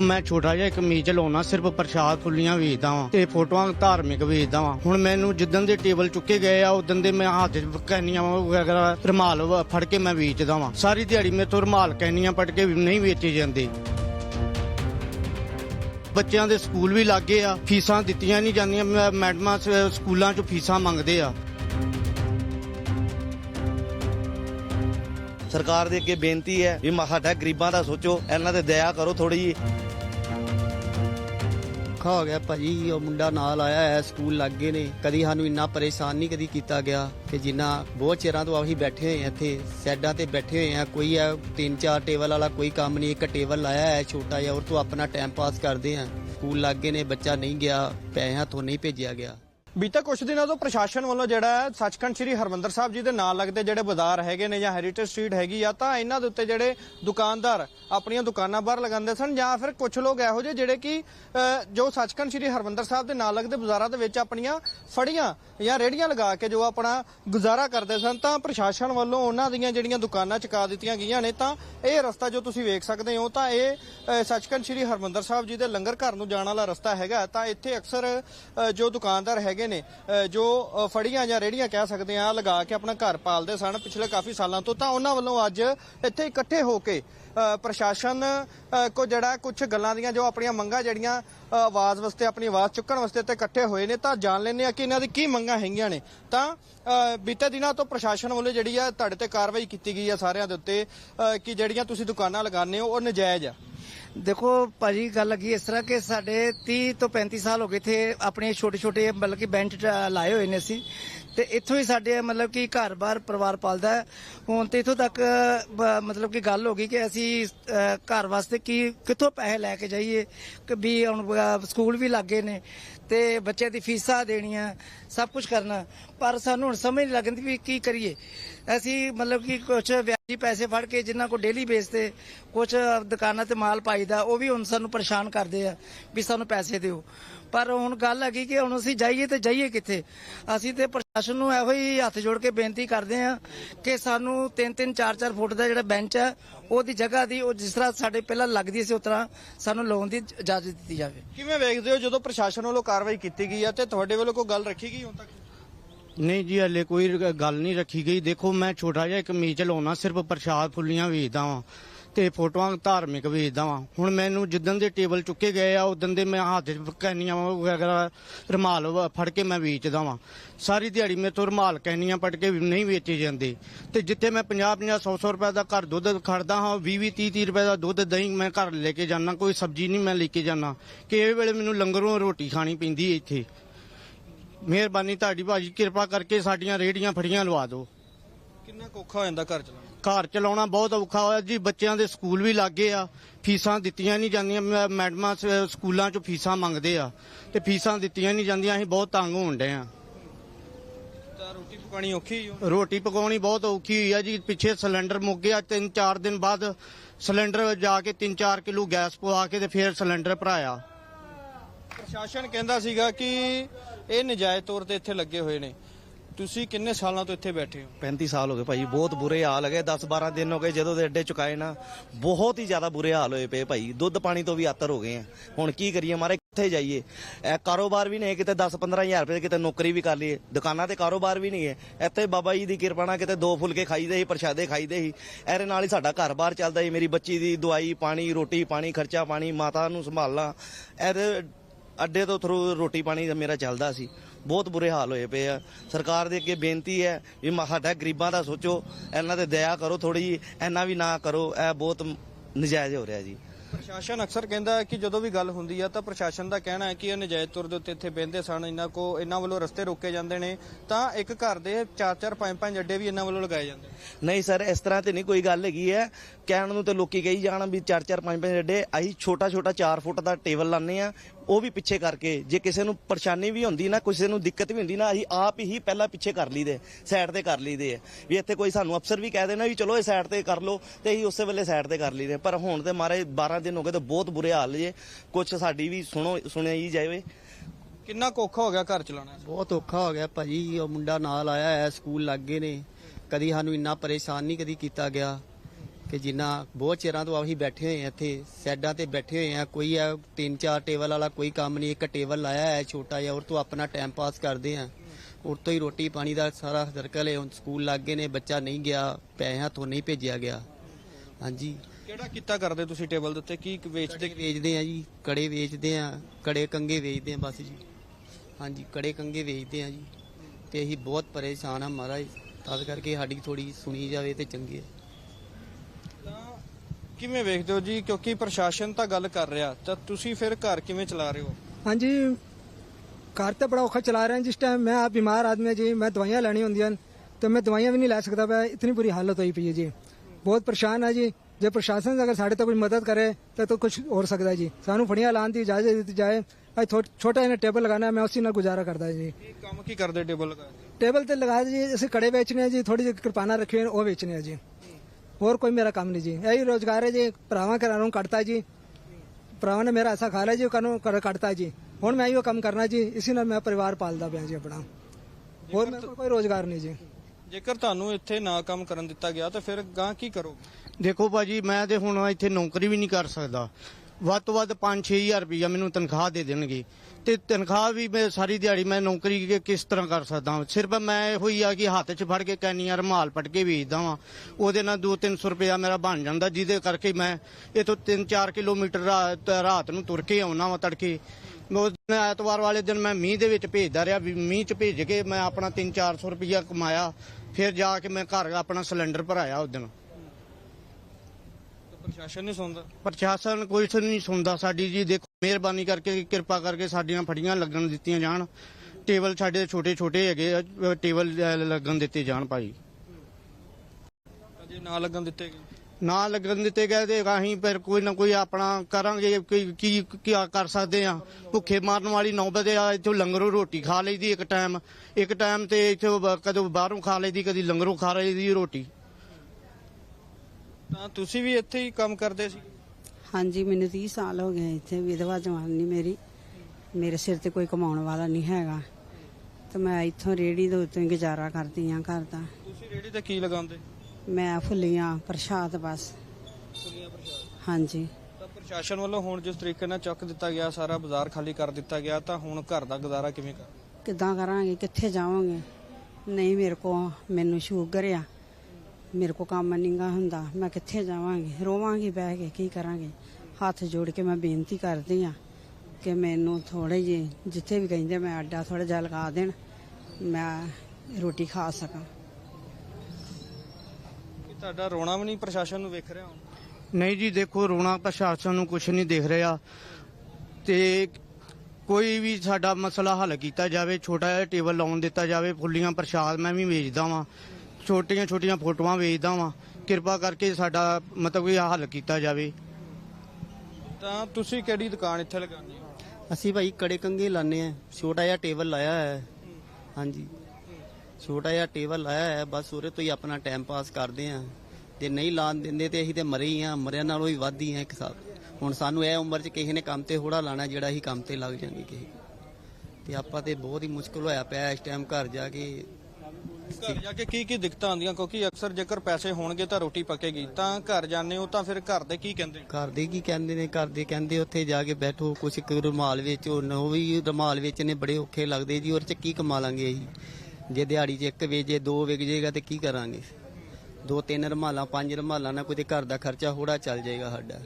ਮੈਂ ਛੋਟਾ ਜਿਹਾ ਇੱਕ ਮੇਜ਼ ਲਾਉਣਾ, ਸਿਰਫ ਪ੍ਰਸ਼ਾਦ ਫੁੱਲੀਆਂ ਵੇਚਦਾ ਵਾਂ ਤੇ ਫੋਟੋਆਂ ਧਾਰਮਿਕ ਵੇਚਦਾ ਵਾਂ। ਹੁਣ ਮੈਨੂੰ ਜਿੱਦਣ ਦੇ ਟੇਬਲ ਚੁੱਕੇ ਗਏ ਆ, ਉਦੋਂ ਦੇ ਮੈਂ ਹੱਥ 'ਚ ਕੈਨੀਆਂ ਵਗੈਰਾ, ਰਮਾਲ ਫੜ ਕੇ ਮੈਂ ਵੇਚਦਾ ਵਾਂ। ਸਾਰੀ ਦਿਹਾੜੀ ਮੇਰੇ ਤੋਂ ਰਮਾਲ ਕੈਨੀਆਂ ਪਟ ਕੇ ਨਹੀਂ ਵੇਚੇ ਜਾਂਦੇ। ਬੱਚਿਆਂ ਦੇ ਸਕੂਲ ਵੀ ਲੱਗੇ ਆ, ਫੀਸਾਂ ਦਿੱਤੀਆਂ ਨਹੀਂ ਜਾਂਦੀਆਂ ਮੈਡਮਾਂ ਸਕੂਲਾਂ 'ਚ ਫੀਸਾਂ ਮੰਗਦੇ ਆ। ਸਰਕਾਰ ਦੇ ਅੱਗੇ ਬੇਨਤੀ ਹੈ ਵੀ ਸਾਡਾ ਗਰੀਬਾਂ ਦਾ ਸੋਚੋ, ਇਹਨਾਂ ਤੇ ਦਇਆ ਕਰੋ ਥੋੜੀ ਜੀ ਔਖਾ ਹੋ ਗਿਆ ਭਾਜੀ, ਉਹ ਮੁੰਡਾ ਨਾਲ ਆਇਆ ਹੈ, ਸਕੂਲ ਲੱਗ ਗਏ ਨੇ। ਕਦੀ ਸਾਨੂੰ ਇੰਨਾ ਪਰੇਸ਼ਾਨ ਨਹੀਂ ਕਦੀ ਕੀਤਾ ਗਿਆ ਕਿ ਜਿੰਨਾ ਬਹੁਤ ਚਿਰਾਂ ਤੋਂ ਅਸੀਂ ਬੈਠੇ ਹੋਏ ਹਾਂ ਇੱਥੇ, ਸੈਡਾਂ ਤੇ ਬੈਠੇ ਹੋਏ ਆ। ਕੋਈ ਆ, ਤਿੰਨ ਚਾਰ ਟੇਬਲ ਵਾਲਾ ਕੋਈ ਕੰਮ ਨਹੀਂ, ਇੱਕ ਟੇਬਲ ਲਾਇਆ ਹੈ, ਛੋਟਾ ਜਿਹਾ, ਔਰ ਤੋਂ ਆਪਣਾ ਟਾਈਮ ਪਾਸ ਕਰਦੇ ਆ। ਸਕੂਲ ਲੱਗ ਨੇ, ਬੱਚਾ ਨਹੀਂ ਗਿਆ, ਪੈਸਿਆਂ ਤੋਂ ਨਹੀਂ ਭੇਜਿਆ ਗਿਆ। ਬੀਤੇ ਕੁਝ ਦਿਨਾਂ ਤੋਂ ਪ੍ਰਸ਼ਾਸਨ ਵੱਲੋਂ ਜਿਹੜਾ ਸੱਚਖੰਡ ਸ੍ਰੀ ਹਰਮੰਦਰ ਸਾਹਿਬ ਜੀ ਦੇ ਨਾਲ ਲੱਗਦੇ ਜਿਹੜੇ ਬਾਜ਼ਾਰ ਹੈਗੇ ਨੇ ਜਾਂ ਹੈਰੀਟੇਜ ਸਟਰੀਟ ਹੈਗੀ ਆ, ਤਾਂ ਇਹਨਾਂ ਦੇ ਉੱਤੇ ਜਿਹੜੇ ਦੁਕਾਨਦਾਰ ਆਪਣੀਆਂ ਦੁਕਾਨਾਂ ਬਾਹਰ ਲਗਾਉਂਦੇ ਸਨ ਜਾਂ ਫਿਰ ਕੁਝ ਲੋਕ ਇਹੋ ਜਿਹੇ ਜਿਹੜੇ ਕਿ ਜੋ ਸੱਚਖੰਡ ਸ੍ਰੀ ਹਰਮੰਦਰ ਸਾਹਿਬ ਦੇ ਨਾਲ ਲੱਗਦੇ ਬਾਜ਼ਾਰਾਂ ਦੇ ਵਿੱਚ ਆਪਣੀਆਂ ਫੜੀਆਂ ਜਾਂ ਰੇੜੀਆਂ ਲਗਾ ਕੇ ਜੋ ਆਪਣਾ ਗੁਜ਼ਾਰਾ ਕਰਦੇ ਸਨ, ਤਾਂ ਪ੍ਰਸ਼ਾਸਨ ਵੱਲੋਂ ਉਹਨਾਂ ਦੀਆਂ ਜਿਹੜੀਆਂ ਦੁਕਾਨਾਂ ਚੁਕਾ ਦਿੱਤੀਆਂ ਗਈਆਂ ਨੇ, ਤਾਂ ਇਹ ਰਸਤਾ ਜੋ ਤੁਸੀਂ ਵੇਖ ਸਕਦੇ ਹੋ, ਤਾਂ ਇਹ ਸੱਚਖੰਡ ਸ੍ਰੀ ਹਰਮੰਦਰ ਸਾਹਿਬ ਜੀ ਦੇ ਲੰਗਰ ਘਰ ਨੂੰ ਜਾਣ ਵਾਲਾ ਰਸਤਾ ਹੈਗਾ, ਤਾਂ ਇੱਥੇ ਅਕਸਰ ਜੋ ਦੁਕਾਨਦਾਰ ਹੈਗੇ ਨੇ ਜੋ ਫੜੀਆਂ ਜਾਂ ਰੇੜੀਆਂ ਕਹਿ ਸਕਦੇ ਆ ਲਗਾ ਕੇ ਆਪਣਾ ਘਰ ਪਾਲਦੇ ਸਨ ਪਿਛਲੇ ਕਾਫੀ ਸਾਲਾਂ ਤੋਂ ਤਾਂ ਉਹਨਾਂ ਵੱਲੋਂ ਅੱਜ ਇੱਥੇ ਇਕੱਠੇ ਹੋ ਕੇ ਪ੍ਰਸ਼ਾਸਨ ਕੋ ਜਿਹੜਾ ਕੁਝ ਗੱਲਾਂ ਦੀਆਂ ਜੋ ਆਪਣੀਆਂ ਮੰਗਾਂ ਜਿਹੜੀਆਂ ਆਵਾਜ਼ ਵਾਸਤੇ ਆਪਣੀ ਆਵਾਜ਼ ਚੁੱਕਣ ਵਾਸਤੇ ਤੇ ਇਕੱਠੇ ਹੋਏ ਨੇ ਤਾਂ ਜਾਣ ਲੈਣੇ ਆ ਕਿ ਇਹਨਾਂ ਦੀ ਕੀ ਮੰਗਾਂ ਹੈਗੀਆਂ ਨੇ। ਤਾਂ ਅ, ਬੀਤੇ ਦਿਨਾਂ ਤੋਂ ਪ੍ਰਸ਼ਾਸਨ ਵੱਲੋਂ ਜਿਹੜੀ ਆ ਤੁਹਾਡੇ ਤੇ ਕਾਰਵਾਈ ਕੀਤੀ ਗਈ ਆ ਸਾਰਿਆਂ ਦੇ ਉੱਤੇ ਅ, ਕਿ ਜਿਹੜੀਆਂ ਤੁਸੀਂ ਦੁਕਾਨਾਂ ਲਗਾਉਂਦੇ ਹੋ ਉਹ ਨਜਾਇਜ਼ ਆ। ਦੇਖੋ ਭਾਜੀ ਗੱਲ ਲੱਗੀ ਇਸ ਤਰ੍ਹਾਂ ਕਿ ਸਾਡੇ 30 ਤੋਂ 35 ਸਾਲ ਹੋ ਗਏ ਥੇ ਆਪਣੇ ਛੋਟੇ ਛੋਟੇ ਮਤਲਬ ਕਿ ਬੈਂਚ ਲਾਏ ਹੋਏ ਨੇ ਅਸੀਂ। ਤੇ ਇੱਥੋਂ ਹੀ ਸਾਡੇ ਮਤਲਬ ਕਿ ਘਰ-ਬਾਰ ਪਰਿਵਾਰ ਪਾਲਦਾ ਹੈ। ਹੁਣ ਤੇ ਇੱਥੋਂ ਤੱਕ ਬ- ਮਤਲਬ ਕਿ ਗੱਲ ਹੋ ਗਈ ਕਿ ਅਸੀਂ ਅ, ਘਰ ਵਾਸਤੇ ਕੀ ਕਿੱਥੋਂ ਪੈਸੇ ਲੈ ਕੇ ਜਾਈਏ ਕਿ ਵੀ ਹੁਣ ਅ, ਸਕੂਲ ਵੀ ਲੱਗੇ ਨੇ ਤੇ ਬੱਚਿਆਂ ਦੀ ਫੀਸਾਂ ਦੇਣੀਆਂ ਸਭ ਕੁਝ ਕਰਨਾ। ਪਰ ਸਾਨੂੰ ਹੁਣ ਸਮਝ ਨਹੀਂ ਲੱਗਦੀ ਵੀ ਕੀ ਕਰੀਏ। ਅਸੀਂ ਮਤਲਬ ਕਿ ਕੁਝ ਵਿਆਜੀ ਪੈਸੇ ਫੜ ਕੇ ਜਿਨ੍ਹਾਂ ਕੋ ਡੇਲੀ ਬੇਸ ਤੇ ਕੁਝ ਦੁਕਾਨਾਂ ਤੇ ਮਾਲ ਪਾਈਦਾ ਉਹ ਵੀ ਹੁਣ ਸਾਨੂੰ ਪਰੇਸ਼ਾਨ ਕਰਦੇ ਆ ਵੀ ਸਾਨੂੰ ਪੈਸੇ ਦਿਓ। ਪਰ ਹੁਣ ਗੱਲ ਹੈਗੀ ਕਿ ਹੁਣ ਅਸੀਂ ਜਾਈਏ ਤੇ ਜਾਈਏ ਕਿੱਥੇ? ਅਸੀਂ ਤੇ ਪ੍ਰਸ਼ਾਸਨ ਨੂੰ ਇਹੋ ਹੀ ਹੱਥ ਜੋੜ ਕੇ ਬੇਨਤੀ ਕਰਦੇ ਆ ਕਿ ਸਾਨੂੰ 3-3 4-4 ਫੁੱਟ ਦਾ ਜਿਹੜਾ ਬੈਂਚ ਹੈ ਉਹਦੀ ਜਗ੍ਹਾ ਦੀ ਉਹ ਜਿਸ ਤਰ੍ਹਾਂ ਸਾਡੇ ਪਹਿਲਾਂ ਲੱਗਦੀ ਸੀ ਉਸ ਤਰ੍ਹਾਂ ਸਾਨੂੰ ਲਾਉਣ ਦੀ ਇਜਾਜ਼ਤ ਦਿੱਤੀ ਜਾਵੇ। ਕਿਵੇਂ ਵੇਖਦੇ ਹੋ ਜਦੋਂ ਪ੍ਰਸ਼ਾਸਨ ਵੱਲੋਂ ਕਾਰਵਾਈ ਕੀਤੀ ਗਈ ਆ ਤੇ ਤੁਹਾਡੇ ਵੱਲੋਂ ਕੋਈ ਗੱਲ ਰੱਖੀ ਗਈ ਹੁਣ ਤੱਕ? ਨਹੀਂ ਜੀ ਹਲੇ ਕੋਈ ਗੱਲ ਨਹੀਂ ਰੱਖੀ ਗਈ। ਦੇਖੋ ਮੈਂ ਛੋਟਾ ਜਿਹਾ ਇੱਕ ਮੇਜ਼ ਲਾਉਣਾ ਸਿਰਫ ਪ੍ਰਸ਼ਾਦ ਫੁੱਲੀਆਂ ਵੇਚਦਾ ਵਾਂ। ਤੇ ਫੋਟੋਆਂ ਧਾਰਮਿਕ ਵੇਚਦਾ ਵਾਂ। ਹੁਣ ਮੈਨੂੰ ਜਿੱਦਣ ਦੇ ਟੇਬਲ ਚੁੱਕੇ ਗਏ ਆ ਉਦੋਂ ਦੇ ਮੈਂ ਹੱਥ 'ਚ ਕੈਨੀਆਂ ਵਗੈਰਾ ਰਮਾਲ ਫੜ ਕੇ ਮੈਂ ਵੇਚਦਾ ਵਾਂ। ਸਾਰੀ ਦਿਹਾੜੀ ਮੇਰੇ ਤੋਂ ਰਮਾਲ ਕੈਨੀਆਂ ਪਟ ਕੇ ਨਹੀਂ ਵੇਚੇ ਜਾਂਦੇ। ਤੇ ਜਿੱਥੇ ਮੈਂ 50 50 100 100 ਰੁਪਏ ਦਾ ਘਰ ਦੁੱਧ ਖੜਦਾ ਹਾਂ 20 20 30 30 ਰੁਪਏ ਦਾ ਦੁੱਧ ਦਹੀਂ ਮੈਂ ਘਰ ਲੈ ਕੇ ਜਾਂਦਾ, ਕੋਈ ਸਬਜ਼ੀ ਨਹੀਂ ਮੈਂ ਲੈ ਕੇ ਜਾਂਦਾ। ਕਿ ਇਹ ਵੇਲੇ ਮੈਨੂੰ ਲੰਗਰੋਂ ਰੋਟੀ ਖਾਣੀ ਪੈਂਦੀ ਹੈ ਇੱਥੇ। ਮਿਹਰਬਾਨੀ ਤੁਹਾਡੀ ਭਾਜੀ, ਕਿਰਪਾ ਕਰਕੇ ਸਾਡੀਆਂ ਰੇੜੀਆਂ ਫੜੀਆਂ ਲਵਾ ਦਿਓ। ਕਿੰਨਾ ਕੋਖਾ ਹੋ ਜਾਂਦਾ ਘਰ ਚਲਾਉਣਾ ਘਰ ਚਲਾਉਣਾ ਬਹੁਤ ਔਖਾ ਹੋਇਆ ਜੀ ਬੱਚਿਆਂ ਦੇ ਸਕੂਲ ਵੀ ਲੱਗੇ ਆ ਫੀਸਾਂ ਦਿੱਤੀਆਂ ਨਹੀਂ ਜਾਂਦੀਆਂ ਮੈਂ- ਮੈਡਮਾਂ ਸ- ਸਕੂਲਾਂ 'ਚ ਫੀਸਾਂ ਮੰਗਦੇ ਆ ਤੇ ਫੀਸਾਂ ਦਿੱਤੀਆਂ ਨਹੀਂ ਜਾਂਦੀਆਂ ਅਸੀਂ ਬਹੁਤ ਤੰਗ ਹੋਣ ਡਏ ਆ। ਤਾਂ ਰੋਟੀ ਪਕਾਣੀ ਔਖੀ ਹੀ ਹੋ ਰੋਟੀ ਪਕਾਉਣੀ ਬਹੁਤ ਔਖੀ ਹੋਈ ਆ ਜੀ ਪਿੱਛੇ ਸਿਲੰਡਰ ਮੁੱਕ ਗਿਆ ਤਿੰਨ ਚਾਰ ਦਿਨ ਬਾਅਦ ਸਿਲੰਡਰ ਜਾ ਕੇ 3-4 ਕਿਲੋ ਗੈਸ ਪਵਾ ਕੇ ਤੇ ਫਿਰ ਸਿਲੰਡਰ ਭਰਾਇਆ। ਪ੍ਰਸ਼ਾਸਨ ਕਹਿੰਦਾ ਸੀਗਾ ਕਿ ਇਹ ਨਜਾਇਜ਼ ਤੌਰ ਤੇ ਇੱਥੇ ਲੱਗੇ ਹੋਏ ਨੇ। ਤੁਸੀਂ ਕਿੰਨੇ ਸਾਲਾਂ ਤੋਂ ਇੱਥੇ ਬੈਠੇ ਹੋ? 35 ਸਾਲ ਹੋ ਗਏ ਭਾਈ, ਬਹੁਤ ਬੁਰੇ ਹਾਲ ਹੈਗੇ। 10 12 ਦਿਨ ਹੋ ਗਏ ਜਦੋਂ ਦੇ ਅੱਡੇ ਚੁਕਾਏ ਨਾ, ਬਹੁਤ ਹੀ ਜ਼ਿਆਦਾ ਬੁਰੇ ਹਾਲ ਹੋਏ ਪਏ ਭਾਈ। ਦੁੱਧ ਪਾਣੀ ਤੋਂ ਵੀ ਆਤਰ ਹੋ ਗਏ ਆ। ਹੁਣ ਕੀ ਕਰੀਏ ਮਾਰੇ, ਕਿੱਥੇ ਜਾਈਏ? ਇਹ ਕਾਰੋਬਾਰ ਵੀ ਨਹੀਂ ਹੈ ਕਿਤੇ 10 15000 ਰੁਪਏ ਕਿਤੇ ਨੌਕਰੀ ਵੀ ਕਰ ਲਈਏ। ਦੁਕਾਨਾਂ ਤੇ ਕਾਰੋਬਾਰ ਵੀ ਨਹੀਂ ਹੈ। ਇੱਥੇ ਬਾਬਾ ਜੀ ਦੀ ਕਿਰਪਾ ਨਾਲ ਕਿਤੇ ਦੋ ਫੁਲਕੇ ਖਾਈਦੇ ਸੀ, ਪ੍ਰਸ਼ਾਦੇ ਖਾਈਦੇ ਸੀ। ਇਹਦੇ ਨਾਲ ਹੀ ਸਾਡਾ ਘਰ-ਬਾਰ ਚੱਲਦਾ ਸੀ। ਮੇਰੀ ਬੱਚੀ ਦੀ ਦਵਾਈ, ਪਾਣੀ, ਰੋਟੀ ਪਾਣੀ, ਖਰਚਾ ਪਾਣੀ, ਮਾਤਾ ਨੂੰ ਸੰਭਾਲਣਾ। ਇਹਦੇ ਅੱਡੇ ਤੋਂ ਥਰੂ ਰੋਟੀ ਪਾਣੀ ਦਾ ਮੇਰਾ ਚੱਲਦਾ ਸੀ। ਬਹੁਤ ਬੁਰੇ ਹਾਲ ਹੋਏ ਪਏ ਆ। ਸਰਕਾਰ ਦੇ ਅੱਗੇ ਬੇਨਤੀ ਹੈ ਵੀ ਮਾ- ਸਾਡਾ ਗਰੀਬਾਂ ਦਾ ਸੋਚੋ ਇਹਨਾਂ ਤੇ ਦਇਆ ਕਰੋ ਥੋੜੀ ਜੀ ਇਹਨਾਂ ਵੀ ਨਾ ਕਰੋ ਇਹ ਬਹੁਤ ਨਜਾਇਜ਼ ਹੋ ਰਿਹਾ ਜੀ। ਪ੍ਰਸ਼ਾਸਨ ਅਕਸਰ ਕਹਿੰਦਾ ਹੈ ਕਿ ਜਦੋਂ ਵੀ ਗੱਲ ਹੁੰਦੀ ਆ ਤਾਂ ਪ੍ਰਸ਼ਾਸਨ ਦਾ ਕਹਿਣਾ ਹੈ ਕਿ ਇਹ ਨਜਾਇਜ਼ ਤੌਰ ਦੇ ਉੱਤੇ ਇੱਥੇ ਬਹਿੰਦੇ ਸਨ ਇਹਨਾਂ ਕੋ ਇਹਨਾਂ ਵੱਲੋਂ ਰਸਤੇ ਰੋਕੇ ਜਾਂਦੇ ਨੇ ਤਾਂ ਇੱਕ ਘਰ ਦੇ 4-4 5-5 ਅੱਡੇ ਵੀ ਇਹਨਾਂ ਵੱਲੋਂ ਲਗਾਏ ਜਾਂਦੇ ਨੇ। ਨਹੀਂ ਸਰ ਇਸ ਤਰ੍ਹਾਂ ਤੇ ਨਹੀਂ ਕੋਈ ਗੱਲ ਹੈਗੀ ਹੈ। ਕਹਿਣ ਨੂੰ ਤੇ ਲੋਕੀ ਕਹੀ ਜਾਣ ਵੀ 4-4 5-5 ਅੱਡੇ ਅਸੀਂ ਛੋਟਾ-ਛੋਟਾ 4 ਫੁੱਟ ਦਾ ਟੇਬਲ ਲਾਉਂਦੇ ਆ ਉਹ ਵੀ ਪਿੱਛੇ ਕਰਕੇ। ਜੇ ਕਿਸੇ ਨੂੰ ਪਰੇਸ਼ਾਨੀ ਵੀ ਹੁੰਦੀ ਨਾ ਕਿਸੇ ਨੂੰ ਦਿੱਕਤ ਵੀ ਹੁੰਦੀ ਨਾ ਅਸੀਂ ਆਪ ਹੀ ਪਹਿਲਾਂ ਪਿੱਛੇ ਕਰ ਲਈਦੇ ਸਾਈਡ ਤੇ ਕਰ ਲਈਦੇ ਆ। ਵੀ ਇੱਥੇ ਕੋਈ ਸਾਨੂੰ ਅਫਸਰ ਵੀ ਕਹਿ ਦੇਣਾ ਵੀ ਚਲੋ ਇਹ ਸਾਈਡ ਤੇ ਕਰ ਲਓ ਤੇ ਅਸੀਂ ਉਸੇ ਵੇਲੇ ਸਾਈਡ ਤੇ ਕਰ ਲਈਦੇ ਪਰ ਹੁਣ ਤੇ ਮਾਰੇ 12 ਦਿਨ ਹੋ ਗਏ ਤੇ ਬਹੁਤ ਬੁਰੇ ਹਾਲ ਜੇ। ਕੁਝ ਸਾਡੀ ਵੀ ਸੁਣੋ ਸੁਣਿਆ ਹੀ ਜਾਵੇ। ਕਿੰਨਾ ਕੁ ਔਖਾ ਹੋ ਗਿਆ ਘਰ ਚਲਾਉਣਾ? ਬਹੁਤ ਔਖਾ ਹੋ ਗਿਆ ਭਾਜੀ। ਉਹ ਮੁੰਡਾ ਨਾਲ ਆਇਆ ਹੈ ਸਕੂਲ ਲੱਗ ਗਏ ਨੇ। ਕਦੀ ਸਾਨੂੰ ਇੰਨਾ ਪਰੇਸ਼ਾਨ ਨਹੀਂ ਕਦੀ ਕੀਤਾ ਗਿਆ। ਕਿ ਜਿੰਨਾ ਬਹੁਤ ਚਿਰਾਂ ਤੋਂ ਅਸੀਂ ਬੈਠੇ ਹੋਏ ਆ ਇੱਥੇ ਸੈਡਾਂ ਤੇ ਬੈਠੇ ਹੋਏ ਆ ਕੋਈ ਆ ਤਿੰਨ ਚਾਰ ਟੇਬਲ ਵਾਲਾ ਕੋਈ ਕੰਮ ਨਹੀਂ ਇੱਕ ਟੇਬਲ ਲਾਇਆ ਹੈ ਛੋਟਾ ਜਿਹਾ ਔਰ ਤੋਂ ਆਪਣਾ ਟਾਈਮ ਪਾਸ ਕਰਦੇ ਆ। ਔਰ ਤੋਂ ਹੀ ਰੋਟੀ ਪਾਣੀ ਦਾ ਸਾਰਾ ਸਰਕਲ ਹੈ ਹੁਣ ਸਕੂਲ ਲੱਗ ਗਏ ਨੇ ਬੱਚਾ ਨਹੀਂ ਗਿਆ ਪੈਸਿਆਂ ਤੋਂ ਨਹੀਂ ਭੇਜਿਆ ਗਿਆ। ਹਾਂਜੀ। ਕਿਹੜਾ ਕੀਤਾ ਕਰਦੇ ਤੁਸੀਂ ਟੇਬਲ ਦੇ ਉੱਤੇ? ਕੀ ਵੇਚਦੇ? ਵੇਚਦੇ ਆ ਜੀ ਕੜੇ ਵੇਚਦੇ ਆ ਕੜੇ ਕੰਗੇ ਵੇਚਦੇ ਆ ਬਸ ਜੀ। ਹਾਂਜੀ ਕੜੇ ਕੰਗੇ ਵੇਚਦੇ ਆ ਜੀ। ਤੇ ਅਸੀਂ ਬਹੁਤ ਪਰੇਸ਼ਾਨ ਆ ਮਹਾਰਾਜ ਤਦ ਕਰਕੇ ਸਾਡੀ ਥੋੜੀ ਸੁਣੀ ਜਾਵੇ ਤੇ ਚੰਗੀ ਹੈ ਕਿਵੇਂ ਵੇਖਦੇ ਹੋ ਜੀ? ਕਿਉਂਕਿ ਪ੍ਰਸ਼ਾਸਨ ਤਾਂ ਗੱਲ ਕਰ ਰਿਹਾ। ਤਾਂ ਤੁਸੀਂ ਫਿਰ ਘਰ ਕਿਵੇਂ ਚਲਾ ਰਹੇ ਹੋ? ਹਾਂਜੀ ਘਰ ਤੇ ਬੜਾ ਔਖਾ ਚਲਾ ਰਹੇ ਹਾਂ। ਜਿਸ ਟਾਈਮ ਮੈਂ ਆਪ ਬਿਮਾਰ ਆਦਮੀ ਹਾਂ ਜੀ ਮੈਂ ਦਵਾਈਆਂ ਲੈਣੀ ਹੁੰਦੀਆਂ ਤੇ ਮੈਂ ਦਵਾਈਆਂ ਵੀ ਨਹੀਂ ਲੈ ਸਕਦਾ ਪਿਆ। ਇਤਨੀ ਬੁਰੀ ਹਾਲਤ ਹੋਈ ਪਈ ਹੈ ਜੀ। ਬਹੁਤ ਪਰੇਸ਼ਾਨ ਹੈ ਜੀ। ਜੇ ਪ੍ਰਸ਼ਾਸਨ ਅਗਰ ਸਾਡੇ ਤੋਂ ਕੋਈ ਮਦਦ ਕਰੇ ਤਾਂ ਤਾਂ ਕੁਝ ਹੋ ਸਕਦਾ ਜੀ। ਸਾਨੂੰ ਫੜੀਆਂ ਲਾਉਣ ਦੀ ਇਜਾਜ਼ਤ ਦਿੱਤੀ ਜਾਏ। ਅੱਜ ਛੋਟਾ ਜਿਹਾ ਟੇਬਲ ਲਗਾਣਾ ਮੈਂ ਉਸੇ ਨਾਲ ਗੁਜ਼ਾਰਾ ਕਰਦਾ ਜੀ। ਕੀ ਕੰਮ ਕੀ ਕਰਦੇ ਟੇਬਲ ਲਗਾ ਟੇਬਲ ਤੇ ਲਗਾ ਜੀ ਅਸੀਂ ਕੜੇ ਵੇਚਨੇ ਆ ਜੀ। ਥੋੜੀ ਜਿਹੀ ਕਿਰਪਾਨਾ ਰੱਖੀ ਹੋਈ ਉਹ ਵੇਚਨੇ ਆ ਜੀ। ਹੋਰ ਕੋਈ ਮੇਰਾ ਕੰਮ ਨਹੀਂ ਜੀ। ਇਹੀ ਰੋਜ਼ਗਾਰ ਹੈ ਜੀ। ਭਰਾਵਾਂ ਘਰਾਂ ਨੂੰ ਕੱਢਤਾ ਜੀ। ਭਰਾਵਾਂ ਨੇ ਮੇਰਾ ਐਸਾ ਖਾ ਲਿਆ ਜੀ ਉਹ ਕਾਨੂੰ ਕੱਢਤਾ ਜੀ। ਹੁਣ ਮੈਂ ਇਹੋ ਕੰਮ ਕਰਨਾ ਜੀ। ਇਸੇ ਨਾਲ ਮੈਂ ਪਰਿਵਾਰ ਪਾਲਦਾ ਪਿਆ ਜੀ ਆਪਣਾ। ਹੋਰ ਮੇਰੇ ਕੋਲ ਕੋਈ ਰੋਜ਼ਗਾਰ ਨਹੀਂ ਜੀ। ਜੇਕਰ ਤੁਹਾਨੂੰ ਇੱਥੇ ਨਾ ਕੰਮ ਕਰਨ ਦਿੱਤਾ ਗਿਆ ਤਾਂ ਫਿਰ ਗਾਂ ਕੀ ਕਰੋਗੇ? ਦੇਖੋ ਭਾਜੀ ਮੈਂ ਤੇ ਹੁਣ ਇੱਥੇ ਨੌਕਰੀ ਵੀ ਨਹੀਂ ਕਰ ਸਕਦਾ। ਵੱਧ ਤੋਂ ਵੱਧ 5-6000 ਰੁਪਇਆ ਮੈਨੂੰ ਤਨਖਾਹ ਦੇ ਦੇਣਗੇ। ਤੇ ਤਨਖਾਹ ਵੀ ਮੈਂ ਸਾਰੀ ਦਿਹਾੜੀ ਮੈਂ ਨੌਕਰੀ ਕਿ- ਕਿਸ ਤਰ੍ਹਾਂ ਕਰ ਸਕਦਾ ਹਾਂ? ਸਿਰਫ ਮੈਂ ਇਹੋ ਹੀ ਆ ਕਿ ਹੱਥ 'ਚ ਫੜ ਕੇ ਕੈਨੀਆਂ ਰਮਾਲ ਪਟ ਕੇ ਵੇਚਦਾ ਵਾਂ। ਉਹਦੇ ਨਾਲ 2-300 ਰੁਪਇਆ ਮੇਰਾ ਬਣ ਜਾਂਦਾ ਜਿਹਦੇ ਕਰਕੇ ਮੈਂ ਇਥੋਂ 3-4 ਕਿਲੋਮੀਟਰ ਰਾਤ ਰਾਤ ਨੂੰ ਤੁਰ ਕੇ ਆਉਣਾ ਵਾਂ ਤੜਕੇ। ਮੈਂ ਉਸ ਦਿਨ ਐਤਵਾਰ ਵਾਲੇ ਦਿਨ ਮੈਂ ਮੀਂਹ ਦੇ ਵਿੱਚ ਭੇਜਦਾ ਰਿਹਾ ਵੀ ਮੀਂਹ 'ਚ ਭੇਜ ਕੇ ਮੈਂ ਆਪਣਾ 3-400 ਰੁਪਇਆ ਕਮਾਇਆ ਫਿਰ ਜਾ ਕੇ ਮੈਂ ਘਰ ਆਪਣਾ ਸਿਲੰਡਰ ਭਰਾਇਆ ਉਸ ਦਿਨ। ਪ੍ਰਸ਼ਾਸਨ ਨਹੀਂ ਸੁਣਦਾ? ਪ੍ਰਸ਼ਾਸਨ ਕੋਈ ਸ ਨਹੀਂ ਸੁਣਦਾ ਸਾਡੀ ਜੀ ਦੇਖੋ ਮਿਹਰਬਾਨੀ ਕਰਕੇ ਕਿਰਪਾ ਕਰਕੇ ਸਾਡੀਆਂ ਫੜੀਆਂ ਲੱਗਣ ਦਿੱਤੀਆਂ ਜਾਣ। ਟੇਬਲ ਸਾਡੇ ਛੋਟੇ ਛੋਟੇ ਹੈਗੇ ਆ, ਟੇਬਲ ਲੱਗਣ ਦਿੱਤੇ ਜਾਣ ਭਾਈ। ਜੇ ਨਾ ਲੱਗਣ ਦਿੱਤੇ ਗਏ? ਨਾ ਲੱਗਣ ਦਿੱਤੇ ਗਏ ਤੇ ਅਸੀਂ ਫਿਰ ਕੋਈ ਨਾ ਕੋਈ ਆਪਣਾ ਕਰਾਂਗੇ ਕੀ ਕੀ ਕੀ ਕਰ ਸਕਦੇ ਆ। ਭੁੱਖੇ ਮਾਰਨ ਵਾਲੀ ਨੌਬਤ ਆ ਇੱਥੋਂ ਲੰਗਰੋਂ ਰੋਟੀ ਖਾ ਲਈਦੀ ਇੱਕ ਟਾਈਮ। ਇੱਕ ਟਾਈਮ ਤੇ ਇੱਥੋਂ ਬ- ਕਦੋਂ ਬਾਹਰੋਂ ਖਾ ਲਈਦੀ ਕਦੀ ਲੰਗਰੋਂ ਖਾ ਲਈਦੀ ਰੋਟੀ। ਤਾਂ ਤੁਸੀਂ ਵੀ ਇੱਥੇ ਹੀ ਕੰਮ ਕਰਦੇ ਸੀ? ਹਾਂਜੀ ਮੈਨੂੰ 30 ਸਾਲ ਹੋ ਗਏ ਇੱਥੇ ਵਿਧਵਾ ਜਵਾਨੀ ਮੇਰੀ। ਮੇਰੇ ਸਿਰ ਤੇ ਕੋਈ ਕਮਾਉਣ ਵਾਲਾ ਨਹੀਂ ਹੈਗਾ। ਤੇ ਮੈਂ ਇੱਥੋਂ ਰੇੜੀ ਦੇ ਉੱਤੇ ਗੁਜ਼ਾਰਾ ਕਰਦੀ ਆਂ ਘਰ ਦਾ। ਤੁਸੀਂ ਰੇੜੀ ਤੇ ਕੀ ਲਗਾਉਂਦੇ? ਮੈਂ ਫੁੱਲੀਆਂ ਪ੍ਰਸ਼ਾਦ ਬਸ। ਹਾਂਜੀ। ਤਾਂ ਪ੍ਰਸ਼ਾਸਨ ਵੱਲੋਂ ਹੁਣ ਜਿਸ ਤਰੀਕੇ ਨਾਲ ਚੁੱਕ ਦਿੱਤਾ ਗਿਆ ਸਾਰਾ ਬਾਜ਼ਾਰ ਖਾਲੀ ਕਰ ਦਿੱਤਾ ਗਿਆ ਤਾਂ ਹੁਣ ਘਰ ਦਾ ਗੁਜ਼ਾਰਾ ਕਿਵੇਂ ਕਰ ਕਿੱਦਾਂ ਕਰਾਂਗੇ? ਕਿੱਥੇ ਜਾਵਾਂਗੇ? ਨਹੀਂ ਮੇਰੇ ਕੋ ਮੈਨੂੰ ਸ਼ੂਗਰ ਆ। ਮੇਰੇ ਕੋ ਕੰਮ ਨਹੀਂਗਾ ਹੁੰਦਾ ਮੈਂ ਕਿੱਥੇ ਜਾਵਾਂਗੀ? ਰੋਵਾਂਗੀ ਬਹਿ ਕੇ ਕੀ ਕਰਾਂਗੇ? ਹੱਥ ਜੋੜ ਕੇ ਮੈਂ ਬੇਨਤੀ ਕਰਦੀ ਆ ਕਿ ਮੈਨੂੰ ਥੋੜੇ ਜਿਹੇ ਜਿੱਥੇ ਵੀ ਕਹਿੰਦੇ ਮੈਂ ਅੱਡਾ ਥੋੜਾ ਜਿਹਾ ਲਗਾ ਦੇਣ ਮੈਂ ਰੋਟੀ ਖਾ ਸਕਾਂ। ਕਿ ਤੁਹਾਡਾ ਰੋਣਾ ਵੀ ਨਹੀਂ ਪ੍ਰਸ਼ਾਸਨ ਨੂੰ ਵੇਖ ਰਿਹਾ ਨਹੀਂ ਜੀ ਦੇਖੋ ਰੋਣਾ ਪ੍ਰਸ਼ਾਸਨ ਨੂੰ ਕੁਝ ਨਹੀਂ ਦਿਖ ਰਿਹਾ। ਤੇ ਕੋਈ ਵੀ ਸਾਡਾ ਮਸਲਾ ਹੱਲ ਕੀਤਾ ਜਾਵੇ ਛੋਟਾ ਜਿਹਾ ਟੇਬਲ ਲਾਉਣ ਦਿੱਤਾ ਜਾਵੇ ਫੁੱਲੀਆਂ ਪ੍ਰਸ਼ਾਦ ਮੈਂ ਵੀ ਵੇਚਦਾ ਵਾਂ। ਛੋਟੀਆਂ ਛੋਟੀਆਂ ਫੋਟੋਆਂ ਵੇਚਦਾ ਵਾਂ। ਕਿਰਪਾ ਕਰਕੇ ਸਾਡਾ ਮਤਲਬ ਕਿ ਹੱਲ ਕੀਤਾ ਜਾਵੇ। ਤਾਂ ਤੁਸੀਂ ਕਿਹੜੀ ਦੁਕਾਨ ਇੱਥੇ ਲਗਾਉਣੀ ਹੈ? ਅਸੀਂ ਭਾਈ ਕੜੇ ਕੰਗੇ ਲਾਣੇ ਆ ਛੋਟਾ ਜਿਹਾ ਟੇਬਲ ਲਾਇਆ ਹੈ। ਹਾਂਜੀ। ਛੋਟਾ ਜਿਹਾ ਟੇਬਲ ਲਾਇਆ ਹੈ। ਬਸ ਉਹਦੇ ਤੋਂ ਹੀ ਆਪਣਾ ਟਾਈਮ ਪਾਸ ਕਰਦੇ ਆ ਜੇ ਨਹੀਂ ਲਾਣ ਦਿੰਦੇ ਤੇ ਅਸੀਂ ਤੇ ਮਰੇ ਹੀ ਆ ਮਰਿਆਂ ਨਾਲੋਂ ਵੀ ਵੱਧ ਹੀ ਆ ਇੱਕ ਸਾਲ। ਹੁਣ ਸਾਨੂੰ ਇਹ ਉਮਰ 'ਚ ਕਿਸੇ ਨੇ ਕੰਮ ਤੇ ਹੋੜਾ ਲਾਣਾ ਜਿਹੜਾ ਅਸੀਂ ਕੰਮ ਤੇ ਲੱਗ ਜਾਂਗੇ ਕਿਸੇ। ਤੇ ਆਪਾਂ ਤੇ ਬਹੁਤ ਹੀ ਮੁਸ਼ਕਲ ਹੋਇਆ ਪਿਆ ਇਸ ਟਾਈਮ ਘਰ ਜਾ ਕੇ। ਘਰ ਜਾ ਕੇ ਕੀ ਕੀ ਦਿੱਕਤਾਂ ਆਉਂਦੀਆਂ? ਕਿਉਂਕਿ ਅਕਸਰ ਜੇਕਰ ਪੈਸੇ ਹੋਣਗੇ ਤਾਂ ਰੋਟੀ ਪੱਕੇਗੀ। ਤਾਂ ਘਰ ਜਾਂਦੇ ਹੋ ਤਾਂ ਫਿਰ ਘਰ ਦੇ ਕੀ ਕਹਿੰਦੇ? ਘਰ ਦੇ ਕੀ ਕਹਿੰਦੇ ਨੇ? ਘਰ ਦੇ ਕਹਿੰਦੇ ਉੱਥੇ ਜਾ ਕੇ ਬੈਠੋ, ਕੁਛ ਕੁ ਰੁਮਾਲ ਵੇਚੋ, ਉਹ ਵੀ ਰੁਮਾਲ ਵੇਚਣੇ ਬੜੇ ਔਖੇ ਲੱਗਦੇ ਜੀ ਔਰ ਚ ਕੀ ਕਮਾ ਲਾਂਗੇ ਅਸੀਂ। ਜੇ ਦਿਹਾੜੀ 'ਚ ਇੱਕ ਵੇਚੇ ਦੋ ਵਿਕ ਜਾਏਗਾ ਤੇ ਕੀ ਕਰਾਂਗੇ? ਦੋ ਤਿੰਨ ਰੁਮਾਲਾਂ, ਪੰਜ ਰੁਮਾਲਾਂ ਨਾਲ ਕੋਈ ਤੇ ਘਰ ਦਾ ਖਰਚਾ ਹੋੜਾ ਚੱਲ ਜਾਏਗਾ ਸਾਡਾ।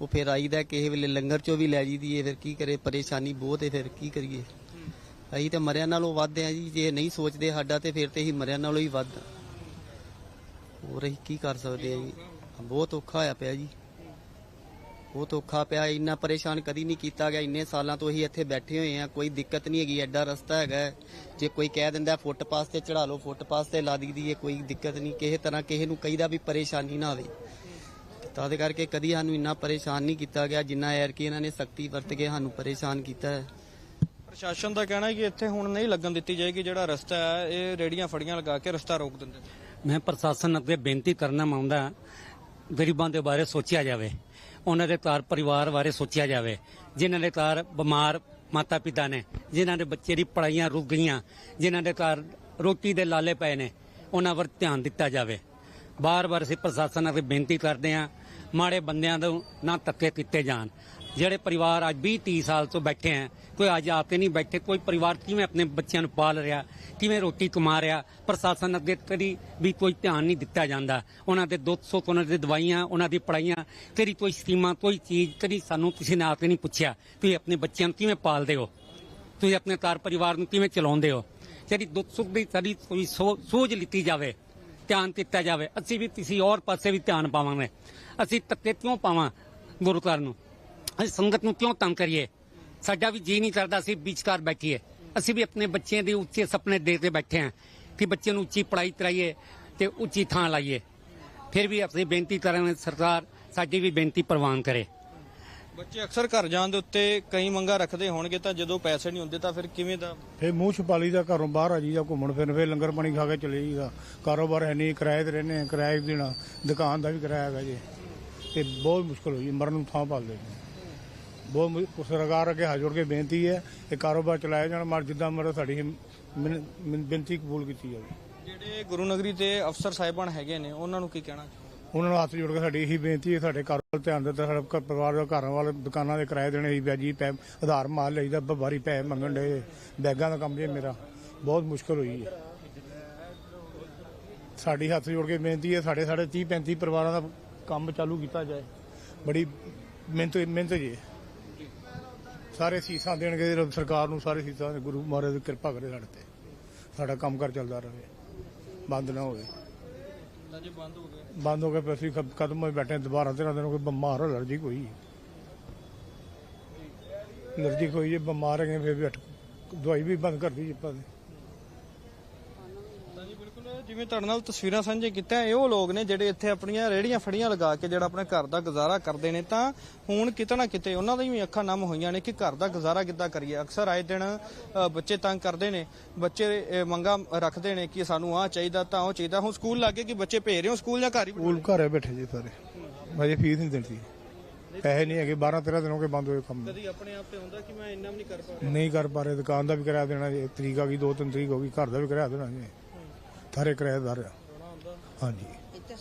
ਉਹ ਫਿਰ ਆਈਦਾ ਕਿਸੇ ਵੇਲੇ ਲੰਗਰ ਚੋਂ ਵੀ ਲੈ ਜੀਦੀ ਏ, ਫਿਰ ਕੀ ਕਰੇ? ਪਰੇਸ਼ਾਨੀ ਬਹੁਤ ਏ, ਫਿਰ ਕੀ ਕਰੀਏ? ਅਸੀਂ ਤੇ ਮਰਿਆਂ ਨਾਲੋਂ ਵੱਧ ਆ ਜੀ, ਜੇ ਨਹੀਂ ਸੋਚਦੇ ਸਾਡਾ ਤੇ ਫਿਰ ਤੇ ਅਸੀਂ ਮਰਿਆਂ ਨਾਲੋਂ ਹੀ ਵੱਧ। ਹੋਰ ਅਸੀਂ ਕੀ ਕਰ ਸਕਦੇ ਆ ਜੀ? ਬਹੁਤ ਔਖਾ ਹੋਇਆ ਪਿਆ ਜੀ। ਬਹੁਤ ਔਖਾ ਪਿਆ, ਇੰਨਾ ਪਰੇਸ਼ਾਨ ਕਦੀ ਨਹੀਂ ਕੀਤਾ ਗਿਆ। ਇੰਨੇ ਸਾਲਾਂ ਤੋਂ ਅਸੀਂ ਇੱਥੇ ਬੈਠੇ ਹੋਏ ਆ ਕੋਈ ਦਿੱਕਤ ਨਹੀਂ ਹੈਗੀ, ਐਡਾ ਰਸਤਾ ਹੈਗਾ। ਜੇ ਕੋਈ ਕਹਿ ਦਿੰਦਾ, ਫੁੱਟਪਾਥ ਤੇ ਚੜਾ ਲਓ, ਫੁੱਟਪਾਥ ਤੇ ਲਾ ਦਈਦੀ ਹੈ ਕੋਈ ਦਿੱਕਤ ਨਹੀਂ। ਕਿਸੇ ਤਰ੍ਹਾਂ ਕਿਸੇ ਨੂੰ ਕਹੀਦਾ ਵੀ ਪਰੇਸ਼ਾਨੀ ਨਾ ਆਵੇ। ਤਦ ਕਰਕੇ ਕਦੀ ਸਾਨੂੰ ਇੰਨਾ ਪਰੇਸ਼ਾਨ ਨਹੀਂ ਕੀਤਾ ਗਿਆ, ਜਿੰਨਾ ਐਰ ਕਿ ਇਹਨਾਂ ਨੇ ਸਖਤੀ ਵਰਤ ਕੇ ਸਾਨੂੰ ਪਰੇਸ਼ਾਨ ਕੀਤਾ ਹੈ। ਪ੍ਰਸ਼ਾਸਨ ਦਾ ਕਹਿਣਾ ਹੈ ਕਿ ਇੱਥੇ ਹੁਣ ਨਹੀਂ ਲੱਗਣ ਦਿੱਤੀ ਜਾਏਗੀ ਜਿਹੜਾ ਰਸਤਾ ਹੈ, ਇਹ ਰੇੜੀਆਂ ਫੜੀਆਂ ਲਗਾ ਕੇ ਰਸਤਾ ਰੋਕ ਦਿੰਦੇ ਨੇ। ਮੈਂ ਪ੍ਰਸ਼ਾਸਨ ਅੱਗੇ ਬੇਨਤੀ ਕਰਨਾ ਚਾਹੁੰਦਾ ਗਰੀਬਾਂ ਦੇ ਬਾਰੇ ਸੋਚਿਆ ਜਾਵੇ, ਉਹਨਾਂ ਦੇ ਘਰ ਪਰਿਵਾਰ ਬਾਰੇ ਸੋਚਿਆ ਜਾਵੇ, ਜਿਨ੍ਹਾਂ ਦੇ ਘਰ ਬਿਮਾਰ ਮਾਤਾ ਪਿਤਾ ਨੇ, ਜਿਨ੍ਹਾਂ ਦੇ ਬੱਚੇ ਦੀ ਪੜਾਈਆਂ ਰੁਕ ਗਈਆਂ, ਜਿਨ੍ਹਾਂ ਦੇ ਘਰ ਰੋਟੀ ਦੇ ਲਾਲੇ ਪਏ ਨੇ, ਉਹਨਾਂ ਵੱਲ ਧਿਆਨ ਦਿੱਤਾ ਜਾਵੇ। ਬਾਰ-ਬਾਰ ਅਸੀਂ ਪ੍ਰਸ਼ਾਸਨ ਅੱਗੇ ਬੇਨਤੀ ਕਰਦੇ ਹਾਂ, ਮਾੜੇ ਬੰਦਿਆਂ ਤੋਂ ਨਾ ਧੱਕੇ ਕੀਤੇ ਜਾਣ। ਜਿਹੜੇ ਪਰਿਵਾਰ ਅੱਜ 20 30 ਸਾਲ ਤੋਂ ਬੈਠੇ ਆ, ਕੋਈ ਅੱਜ ਆਪੇ ਨਹੀਂ ਬੈਠੇ, ਕੋਈ ਪਰਿਵਾਰ ਕਿਵੇਂ ਆਪਣੇ ਬੱਚਿਆਂ ਨੂੰ ਪਾਲ ਰਿਹਾ, ਕਿਵੇਂ ਰੋਟੀ ਕਮਾ ਰਿਹਾ, ਪ੍ਰਸ਼ਾਸਨ ਅੱਗੇ ਕਦੀ ਵੀ ਕੋਈ ਧਿਆਨ ਨਹੀਂ ਦਿੱਤਾ ਜਾਂਦਾ। ਉਹਨਾਂ ਦੇ ਦੁੱਧ ਸੁੱਖ, ਉਹਨਾਂ ਦੀ ਦਵਾਈਆਂ, ਉਹਨਾਂ ਦੀ ਪੜਾਈਆਂ ਤੇਰੀ ਕੋਈ ਸਕੀਮਾਂ, ਕੋਈ ਚੀਜ਼, ਕਦੀ ਸਾਨੂੰ ਕਿਸੇ ਨੇ ਆ ਕੇ ਨਹੀਂ ਪੁੱਛਿਆ, ਤੁਸੀਂ ਆਪਣੇ ਬੱਚਿਆਂ ਨੂੰ ਕਿਵੇਂ ਪਾਲਦੇ ਹੋ? ਤੁਸੀਂ ਆਪਣੇ ਘਰ ਪਰਿਵਾਰ ਨੂੰ ਕਿਵੇਂ ਚਲਾਉਂਦੇ ਹੋ? ਜਿਹੜੀ ਦੁੱਖ ਸੁੱਖ ਦੀ ਸਾਡੀ ਕੋਈ ਸੋ- ਸੋਝ ਲਿੱਤੀ ਜਾਵੇ, ਧਿਆਨ ਦਿੱਤਾ ਜਾਵੇ, ਅਸੀਂ ਵੀ ਕਿਸੇ ਹੋਰ ਪਾਸੇ ਵੀ ਧਿਆਨ ਪਾਵਾਂਗੇ। ਅਸੀਂ ਤੱਕੇ ਕਿਉਂ ਪਾਵਾਂ ਗੁਰੂ ਘਰ ਨੂੰ? ਅਸੀਂ ਸੰਗਤ ਨੂੰ ਕਿਉਂ ਤੰਗ ਕਰੀਏ? ਸਾਡਾ ਵੀ ਜੀ ਨਹੀਂ ਕਰਦਾ ਅਸੀਂ ਵਿਚਕਾਰ ਬੈਠੀਏ। ਅਸੀਂ ਵੀ ਆਪਣੇ ਬੱਚਿਆਂ ਦੇ ਉੱਚੇ ਸੁਪਨੇ ਦੇ ਕੇ ਬੈਠੇ ਹਾਂ ਕਿ ਬੱਚਿਆਂ ਨੂੰ ਉੱਚੀ ਪੜ੍ਹਾਈ ਕਰਾਈਏ ਤੇ ਉੱਚੀ ਥਾਂ ਲਾਈਏ। ਫਿਰ ਵੀ ਅਸੀਂ ਬੇਨਤੀ ਕਰਾਂਗੇ ਸਰਕਾਰ ਸਾਡੀ ਵੀ ਬੇਨਤੀ ਪ੍ਰਵਾਨ ਕਰੇ। ਬੱਚੇ ਅਕਸਰ ਘਰ ਜਾਣ ਦੇ ਉੱਤੇ ਕਈ ਮੰਗਾਂ ਰੱਖਦੇ ਹੋਣਗੇ ਤਾਂ ਜਦੋਂ ਪੈਸੇ ਨਹੀਂ ਹੁੰਦੇ ਤਾਂ ਫਿਰ ਕਿਵੇਂ ਦਾ? ਫੇ ਮੂੰਹ ਛੁਪਾਲੀ ਦਾ ਘਰੋਂ ਬਾਹਰ ਆ ਜੀਦਾ ਘੁੰਮਣ ਫਿਰਨ। ਫੇ ਲੰਗਰ ਪਾਣੀ ਖਾ ਕੇ ਚਲੇ ਜੀਦਾ ਕਾਰੋਬਾਰ ਹੈ ਨਹੀਂ ਕਿਰਾਏ ਤੇ ਰਹਿੰਦੇ ਆ ਕਿਰਾਏ ਵੀ ਦੇਣਾ। ਦੁਕਾਨ ਦਾ ਵੀ ਕਿਰਾਇਆ ਹੈਗਾ ਜੀ। ਤੇ ਬਹੁਤ ਮੁਸ਼ਕਲ ਹੋਈ ਮਰਨ ਨੂੰ ਥਾਂ ਪਾਲਦੇ ਨੇ। ਬਹੁਤ ਸਰਕਾਰ ਅੱਗੇ ਹੱਥ ਜੋੜ ਕੇ ਬੇਨਤੀ ਹੈ ਇਹ ਕਾਰੋਬਾਰ ਚਲਾਇਆ ਜਾਣ ਮਰ ਜਿੱਦਾਂ ਮਰ ਸਾਡੀ ਬੇਨਤੀ ਕਬੂਲ ਕੀਤੀ ਜਾਵੇ। ਜਿਹੜੇ ਗੁਰੂ ਨਗਰੀ ਦੇ ਅਫਸਰ ਸਾਹਿਬਾਨ ਹੈਗੇ ਨੇ ਉਹਨਾਂ ਨੂੰ ਕੀ ਕਹਿਣਾ ਉਹਨਾਂ ਨੂੰ ਹੱਥ ਜੋੜ ਕੇ ਸਾਡੀ ਇਹੀ ਬੇਨਤੀ ਹੈ ਸਾਡੇ ਘਰ ਵੱਲ ਧਿਆਨ ਦਿੱਤਾ ਸਾਡਾ ਘਰ ਪਰਿਵਾਰ ਦਾ ਘਰਾਂ ਵਾਲੇ ਦੁਕਾਨਾਂ ਦੇ ਕਿਰਾਏ ਦੇਣੇ ਹੀ ਵਿਆਜੀ ਪੈ ਆਧਾਰ ਮਾਲ ਲਈਦਾ ਬਾਰੀ ਪੈ ਮੰਗਣ ਦੇ ਬੈਗਾਂ ਦਾ ਕੰਮ ਜੇ ਮੇਰਾ ਬਹੁਤ ਮੁਸ਼ਕਲ ਹੋਈ ਹੈ। ਸਾਡੀ ਹੱਥ ਜੋੜ ਕੇ ਬੇਨਤੀ ਹੈ ਸਾਡੇ ਸਾਡੇ 30 35 ਪਰਿਵਾਰਾਂ ਦਾ ਕੰਮ ਚਾਲੂ ਕੀਤਾ ਜਾਏ। ਬੜੀ ਮਿਹਨਤ ਮਿਹਨਤ ਜੀ। ਸਾਰੇ ਸੀਸਾਂ ਦੇਣਗੇ ਰੱਬ ਸਰਕਾਰ ਨੂੰ ਸਾਰੇ ਸੀਸਾਂ ਗੁਰੂ ਮਹਾਰਾਜ ਦੀ ਕਿਰਪਾ ਕਰੇ ਸਾਡੇ ਤੇ। ਸਾਡਾ ਕੰਮ ਕਰ ਚੱਲਦਾ ਰਹੇ। ਬੰਦ ਨਾ ਹੋਵੇ। ਜੇ ਬੰਦ ਹੋ ਗਏ। ਬੰਦ ਹੋ ਗਏ ਫਿਰ ਅਸੀਂ ਕਦ- ਕਦਮ ਹੋਏ ਬੈਠੇ ਹਾਂ, ਦੁਬਾਰਾ ਤੇ ਦਿਨ ਕੋਈ ਬਿਮਾਰ ਅਲਰਜੀ ਕੋਈ। ਅਲਰਜੀ ਕੋਈ ਜੇ ਬਿਮਾਰ ਹੈਗੇ ਫਿਰ ਵੀ ਦਵਾਈ ਵੀ ਬੰਦ ਕਰ ਦਿੱਤੀ ਆਪਾਂ ਜਿਵੇਂ ਤੁਹਾਡੇ ਨਾਲ ਤਸਵੀਰਾਂ ਸਾਂਝੇ ਕੀਤਾ ਇਹ ਉਹ ਲੋਕ ਨੇ ਜਿਹੜੇ ਇੱਥੇ ਆਪਣੀਆਂ ਰੇੜੀਆਂ ਫੜੀਆਂ ਲਗਾ ਕੇ ਜਿਹੜਾ ਆਪਣੇ ਘਰ ਦਾ ਗੁਜ਼ਾਰਾ ਕਰਦੇ ਨੇ। ਤਾਂ ਹੁਣ ਕਿਤੇ ਨਾ ਕਿਤੇ ਉਹਨਾਂ ਦੀਆਂ ਵੀ ਅੱਖਾਂ ਨਮ ਹੋਈਆਂ ਨੇ ਕਿ ਘਰ ਦਾ ਗੁਜ਼ਾਰਾ ਕਿੱਦਾਂ ਕਰੀਏ। ਅਕਸਰ ਆਏ ਦਿਨ ਬੱਚੇ ਤੰਗ ਕਰਦੇ ਨੇ। ਬੱਚੇ ਮੰਗਾਂ ਰੱਖਦੇ ਨੇ ਕਿ ਸਾਨੂੰ ਆਹ ਚਾਹੀਦਾ ਤਾਂ ਉਹ ਚਾਹੀਦਾ। ਹੁਣ ਸਕੂਲ ਲੱਗੇ ਕਿ ਬੱਚੇ ਭੇਜ ਰਹੇ ਹੋ ਸਕੂਲ ਜਾਂ ਘਰ ਹੀ ਸਕੂਲ ਘਰੇ ਬੈਠੇ ਜੀ ਸਾਰੇ। ਅਜੇ ਫੀਸ ਨਹੀਂ ਦਿੰਦੀ। ਪੈਸੇ ਨਹੀਂ ਹੈਗੇ। 12 13 ਦਿਨ ਹੋ ਗਏ ਬੰਦ ਹੋਏ ਕੰਮ ਕਦੀ ਆਪਣੇ ਆਪ ਤੇ ਹੁੰਦਾ ਕਿ ਮੈਂ ਇੰਨਾ ਵੀ ਨਹੀਂ ਕਰ ਪਾ ਨਹੀਂ ਕਰ ਪਾ ਰਹੇ। ਦੁਕਾਨ ਦਾ ਵੀ ਕਿਰਾਇਆ ਦੇਣਾ ਜੀ। ਤਰੀਕ ਗਈ ਦੋ ਤਿੰਨ ਤਰੀਕ ਹੋ ਗਈ। ਘਰ ਦਾ ਵੀ ਕਿਰਾਇਆ ਦੇਣਾ ਜੀ। ਸਾਰੇ ਕਿਰਾਏਦਾਰ ਆ। ਹਾਂਜੀ। ਤਾਂ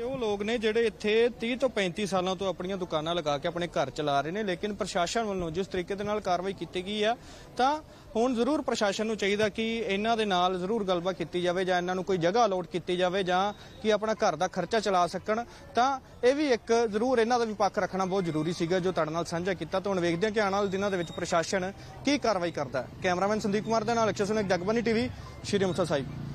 ਇਹ ਉਹ ਲੋਕ ਨੇ ਜਿਹੜੇ ਇੱਥੇ 30 ਤੋਂ 35 ਸਾਲਾਂ ਤੋਂ ਆਪਣੀਆਂ ਦੁਕਾਨਾਂ ਲਗਾ ਕੇ ਆਪਣੇ ਘਰ ਚਲਾ ਰਹੇ ਨੇ, ਲੇਕਿਨ ਪ੍ਰਸ਼ਾਸਨ ਵੱਲੋਂ ਜਿਸ ਤਰੀਕੇ ਦੇ ਨਾਲ ਕਾਰਵਾਈ ਕੀਤੀ ਗਈ ਆ, ਤਾਂ ਹੁਣ ਜ਼ਰੂਰ ਪ੍ਰਸ਼ਾਸਨ ਨੂੰ ਚਾਹੀਦਾ ਕਿ ਇਹਨਾਂ ਦੇ ਨਾਲ ਜ਼ਰੂਰ ਗੱਲਬਾਤ ਕੀਤੀ ਜਾਵੇ ਜਾਂ ਇਹਨਾਂ ਨੂੰ ਕੋਈ ਜਗ੍ਹਾ ਅਲੋਟ ਕੀਤੀ ਜਾਵੇ ਜਾਂ ਕਿ ਆਪਣਾ ਘਰ ਦਾ ਖਰਚਾ ਚਲਾ ਸਕਣ। ਤਾਂ ਇਹ ਵੀ ਇੱਕ ਜ਼ਰੂਰ ਇਹਨਾਂ ਦਾ ਵੀ ਪੱਖ ਰੱਖਣਾ ਬਹੁਤ ਜ਼ਰੂਰੀ ਸੀਗਾ ਜੋ ਤੁਹਾਡੇ ਨਾਲ ਸਾਂਝਾ ਕੀਤਾ। ਤਾਂ ਹੁਣ ਵੇਖਦੇ ਹਾਂ ਕਿ ਆਉਣ ਵਾਲੇ ਦਿਨਾਂ ਦੇ ਵਿੱਚ ਪ੍ਰਸ਼ਾਸਨ ਕੀ ਕਾਰਵਾਈ ਕਰਦਾ ਹੈ। ਕੈਮਰਾਮੈਨ ਸੰਦੀਪ ਕੁਮਾਰ ਦੇ ਨਾਲ ਅਕਸ਼ਰ ਸੁਨੇਕ ਜਗਬਾਨੀ ਟੀਵੀ, ਸ਼੍ਰੀ ਮੁਕਤਸਰ ਸਾਹਿਬ।